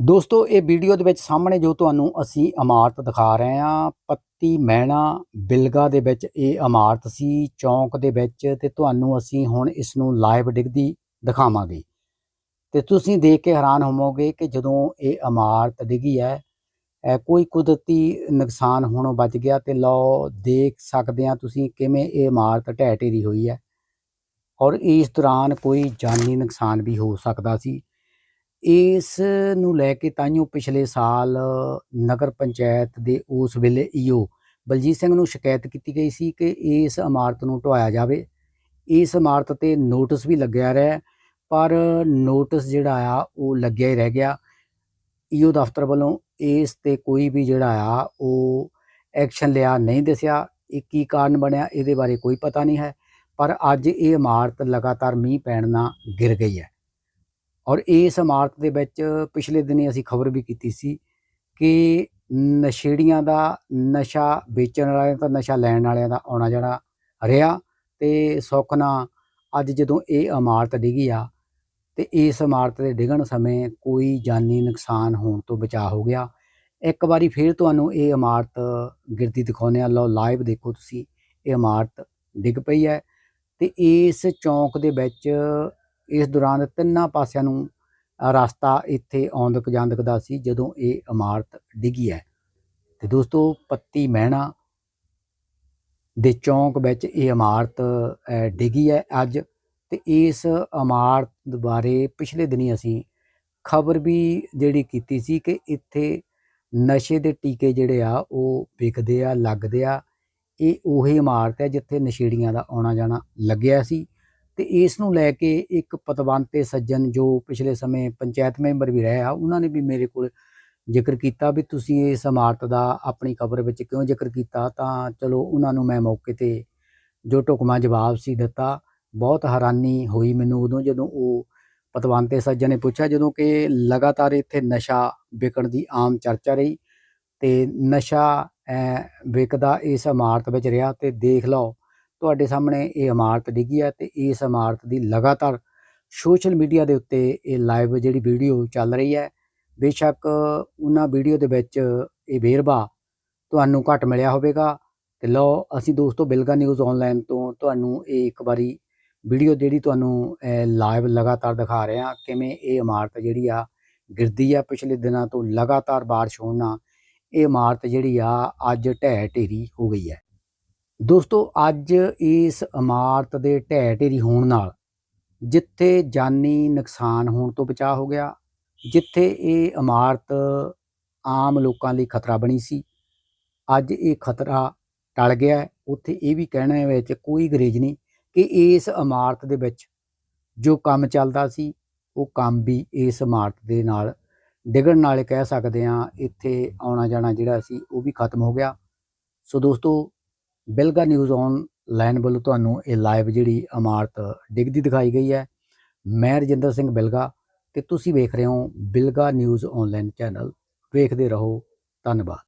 ਦੋਸਤੋ, ਇਹ ਵੀਡੀਓ ਦੇ ਵਿੱਚ ਸਾਹਮਣੇ ਜੋ ਤੁਹਾਨੂੰ ਅਸੀਂ ਇਮਾਰਤ ਦਿਖਾ ਰਹੇ ਹਾਂ, ਪੱਤੀ ਮਹਿਣਾ ਬਿਲਗਾ ਦੇ ਵਿੱਚ ਇਹ ਇਮਾਰਤ ਸੀ, ਚੌਂਕ ਦੇ ਵਿੱਚ ਤੇ ਤੁਹਾਨੂੰ ਅਸੀਂ ਹੁਣ ਇਸ ਨੂੰ ਲਾਈਵ ਡਿੱਗਦੀ ਦਿਖਾਵਾਂਗੇ। ਤੇ ਤੁਸੀਂ ਦੇਖ ਕੇ ਹੈਰਾਨ ਹੋਵੋਗੇ ਕਿ ਜਦੋਂ ਇਹ ਇਮਾਰਤ ਡਿੱਗੀ ਹੈ ਕੋਈ ਕੁਦਰਤੀ ਨੁਕਸਾਨ ਹੋਣੋਂ ਬਚ ਗਿਆ ਤੇ ਲਓ, ਦੇਖ ਸਕਦੇ ਆ ਤੁਸੀਂ ਕਿਵੇਂ ਇਹ ਇਮਾਰਤ ਢਹਿ ਢੇਰੀ ਹੋਈ ਹੈ। ਔਰ ਇਸ ਦੌਰਾਨ ਕੋਈ ਜਾਨੀ ਨੁਕਸਾਨ ਵੀ ਹੋ ਸਕਦਾ ਸੀ। ਇਸ ਨੂੰ ਲੈ ਕੇ ਤਾਈਓ ਪਿਛਲੇ ਸਾਲ ਨਗਰ ਪੰਚਾਇਤ ਦੇ ਉਸ ਵੇਲੇ ਈਓ ਬਲਜੀਤ ਸਿੰਘ ਨੂੰ ਸ਼ਿਕਾਇਤ ਕੀਤੀ ਗਈ ਸੀ ਕਿ ਇਸ ਇਮਾਰਤ ਨੂੰ ਢਵਾਇਆ ਜਾਵੇ। ਇਸ ਇਮਾਰਤ ਤੇ ਨੋਟਿਸ ਵੀ ਲੱਗਿਆ ਰਿਹਾ, ਪਰ ਨੋਟਿਸ ਜਿਹੜਾ ਆ ਉਹ ਲੱਗਿਆ ਹੀ ਰਹਿ ਗਿਆ। ਈਓ ਦਫ਼ਤਰ ਵੱਲੋਂ ਇਸ ਤੇ ਕੋਈ ਵੀ ਜਿਹੜਾ ਆ ਉਹ ਐਕਸ਼ਨ ਲਿਆ ਨਹੀਂ ਦੱਸਿਆ। ਇਹ ਕੀ ਕਾਰਨ ਬਣਿਆ, ਇਹਦੇ ਬਾਰੇ ਕੋਈ ਪਤਾ ਨਹੀਂ ਹੈ, ਪਰ ਅੱਜ ਇਹ ਇਮਾਰਤ ਲਗਾਤਾਰ ਮੀਂਹ ਪੈਣ ਨਾਲ ਗਿਰ ਗਈ ਹੈ। ਔਰ ਇਸ ਇਮਾਰਤ ਦੇ ਵਿੱਚ ਪਿਛਲੇ ਦਿਨੀ ਅਸੀਂ ਖਬਰ ਵੀ ਕੀਤੀ ਸੀ ਕਿ ਨਸ਼ੇੜੀਆਂ ਦਾ ਨਸ਼ਾ ਵੇਚਣ ਵਾਲਿਆਂ ਦਾ, ਨਸ਼ਾ ਲੈਣ ਵਾਲਿਆਂ ਦਾ ਆਉਣਾ ਜਾਣਾ ਰਿਹਾ ਤੇ ਸੁੱਖ ਨਾਲ ਅੱਜ ਜਦੋਂ ਇਹ ਇਮਾਰਤ ਡਿੱਗੀ ਆ ਤੇ ਇਸ ਇਮਾਰਤ ਦੇ ਡਿੱਗਣ ਸਮੇਂ ਕੋਈ ਜਾਨੀ ਨੁਕਸਾਨ ਹੋਣ ਤੋਂ ਬਚਾ ਹੋ ਗਿਆ। ਇੱਕ ਵਾਰੀ ਫੇਰ ਤੁਹਾਨੂੰ ਇਹ ਇਮਾਰਤ ਗਿਰਦੀ ਦਿਖਾਉਂਦੇ ਆ ਲਓ ਲਾਈਵ ਦੇਖੋ ਤੁਸੀਂ। ਇਹ ਇਮਾਰਤ ਡਿੱਗ ਪਈ ਹੈ ਤੇ ਇਸ ਚੌਂਕ ਦੇ ਵਿੱਚ ਇਸ ਦੌਰਾਨ ਤਿੰਨਾਂ ਪਾਸਿਆਂ ਨੂੰ ਰਸਤਾ ਇੱਥੇ ਆਉਂਦਕ ਜਾਂਦਕ ਦਾ ਸੀ ਜਦੋਂ ਇਹ ਇਮਾਰਤ ਡਿੱਗੀ ਹੈ। ਤੇ ਦੋਸਤੋ, ਪੱਤੀ ਮਹਿਣਾ ਦੇ ਚੌਂਕ ਵਿੱਚ ਇਹ ਇਮਾਰਤ ਡਿੱਗੀ ਹੈ ਅੱਜ। ਤੇ ਇਸ ਇਮਾਰਤ ਬਾਰੇ ਪਿਛਲੇ ਦਿਨੀ ਅਸੀਂ ਖਬਰ ਵੀ ਜਿਹੜੀ ਕੀਤੀ ਸੀ ਕਿ ਇੱਥੇ ਨਸ਼ੇ ਦੇ ਟੀਕੇ ਜਿਹੜੇ ਆ, ਉਹ ਵਿਕਦੇ ਆ, ਲੱਗਦੇ ਆ। ਇਹ ਉਹੀ ਇਮਾਰਤ ਹੈ ਜਿੱਥੇ ਨਸ਼ੇੜੀਆਂ ਦਾ ਆਉਣਾ ਜਾਣਾ ਲੱਗਿਆ ਸੀ। ਤੇ ਇਸ ਨੂੰ ਲੈ ਕੇ ਇੱਕ ਪਤਵੰਤੇ ਸੱਜਣ ਜੋ ਪਿਛਲੇ ਸਮੇਂ ਪੰਚਾਇਤ ਮੈਂਬਰ ਵੀ ਰਹੇ ਆ, ਉਹਨਾਂ ਨੇ ਵੀ ਮੇਰੇ ਕੋਲ ਜ਼ਿਕਰ ਕੀਤਾ ਵੀ ਤੁਸੀਂ ਇਸ ਇਮਾਰਤ ਦਾ ਆਪਣੀ ਖਬਰ ਵਿੱਚ ਕਿਉਂ ਜ਼ਿਕਰ ਕੀਤਾ, ਤਾਂ ਚਲੋ ਉਹਨਾਂ ਨੂੰ ਮੈਂ ਮੌਕੇ ਤੇ ਜੋ ਢੁਕਮਾ ਜਵਾਬ ਸੀ ਦਿੱਤਾ। ਬਹੁਤ ਹੈਰਾਨੀ ਹੋਈ ਮੈਨੂੰ ਉਦੋਂ ਜਦੋਂ ਉਹ ਪਤਵੰਤੇ ਸੱਜਣ ਨੇ ਪੁੱਛਿਆ, ਜਦੋਂ ਕਿ ਲਗਾਤਾਰ ਇੱਥੇ ਨਸ਼ਾ ਵਿਕਣ ਦੀ ਆਮ ਚਰਚਾ ਰਹੀ ਤੇ ਨਸ਼ਾ ਵਿਕਦਾ ਇਸ ਇਮਾਰਤ ਵਿੱਚ ਰਿਹਾ ਤੇ ਦੇਖ ਲਓ ਤੁਹਾਡੇ ਸਾਹਮਣੇ ਇਹ ਇਮਾਰਤ ਡਿੱਗੀ ਹੈ ਤੇ ਇਸ ਇਮਾਰਤ ਦੀ ਲਗਾਤਾਰ ਸੋਸ਼ਲ ਮੀਡੀਆ ਦੇ ਉੱਤੇ ਇਹ ਲਾਈਵ ਜਿਹੜੀ ਵੀਡੀਓ ਚੱਲ ਰਹੀ ਹੈ, ਬੇਸ਼ੱਕ ਉਹਨਾਂ ਵੀਡੀਓ ਦੇ ਵਿੱਚ ਇਹ ਵੇਰਵਾ ਤੁਹਾਨੂੰ ਘੱਟ ਮਿਲਿਆ ਹੋਵੇਗਾ। ਤੇ ਲਓ, ਅਸੀਂ ਦੋਸਤੋ ਬਿਲਗਾ ਨਿਊਜ਼ ਆਨਲਾਈਨ ਤੋਂ ਤੁਹਾਨੂੰ ਇਹ ਇੱਕ ਵਾਰੀ ਵੀਡੀਓ ਜਿਹੜੀ ਤੁਹਾਨੂੰ ਲਾਈਵ ਲਗਾਤਾਰ ਦਿਖਾ ਰਹੇ ਹਾਂ, ਕਿਵੇਂ ਇਹ ਇਮਾਰਤ ਜਿਹੜੀ ਆ ਗਿਰਦੀ ਆ ਪਿਛਲੇ ਦਿਨਾਂ ਤੋਂ ਲਗਾਤਾਰ ਬਾਰਿਸ਼ ਹੋਣ ਨਾਲ, ਇਹ ਇਮਾਰਤ ਜਿਹੜੀ ਆ ਅੱਜ ਢਹਿ ਢੇਰੀ ਹੋ ਗਈ ਹੈ। ਦੋਸਤੋ, ਅੱਜ ਇਸ ਇਮਾਰਤ ਦੇ ਢਹਿ ਢੇਰੀ ਹੋਣ ਨਾਲ ਜਿੱਥੇ ਜਾਨੀ ਨੁਕਸਾਨ ਹੋਣ ਤੋਂ ਬਚਾ ਹੋ ਗਿਆ, ਜਿੱਥੇ ਇਹ ਇਮਾਰਤ ਆਮ ਲੋਕਾਂ ਲਈ ਖਤਰਾ ਬਣੀ ਸੀ, ਅੱਜ ਇਹ ਖਤਰਾ ਟਲ ਗਿਆ ਉੱਥੇ ਇਹ ਵੀ ਕਹਿਣੇ ਵਿੱਚ ਕੋਈ ਗਰੇਜ ਨਹੀਂ ਕਿ ਇਸ ਇਮਾਰਤ ਦੇ ਵਿੱਚ ਜੋ ਕੰਮ ਚੱਲਦਾ ਸੀ, ਉਹ ਕੰਮ ਵੀ ਇਸ ਇਮਾਰਤ ਦੇ ਨਾਲ ਡਿੱਗਣ ਨਾਲ ਕਹਿ ਸਕਦੇ ਹਾਂ, ਇੱਥੇ ਆਉਣਾ ਜਾਣਾ ਜਿਹੜਾ ਸੀ, ਉਹ ਵੀ ਖਤਮ ਹੋ ਗਿਆ। ਸੋ ਦੋਸਤੋ ਬਿਲਗਾ ਨਿਊਜ਼ ਔਨ ਲਾਈਨ ਵੱਲੋਂ ਤੁਹਾਨੂੰ ਇਹ ਲਾਈਵ ਜਿਹੜੀ ਇਮਾਰਤ ਡਿੱਗਦੀ ਦਿਖਾਈ ਗਈ ਹੈ। ਮੈਂ ਰਜਿੰਦਰ ਸਿੰਘ ਬਿਲਗਾ ਤੇ ਤੁਸੀਂ ਵੇਖ ਰਹੇ ਹੋ ਬਿਲਗਾ ਨਿਊਜ਼ ਆਨਲਾਈਨ ਚੈਨਲ। ਵੇਖਦੇ ਰਹੋ। ਧੰਨਵਾਦ।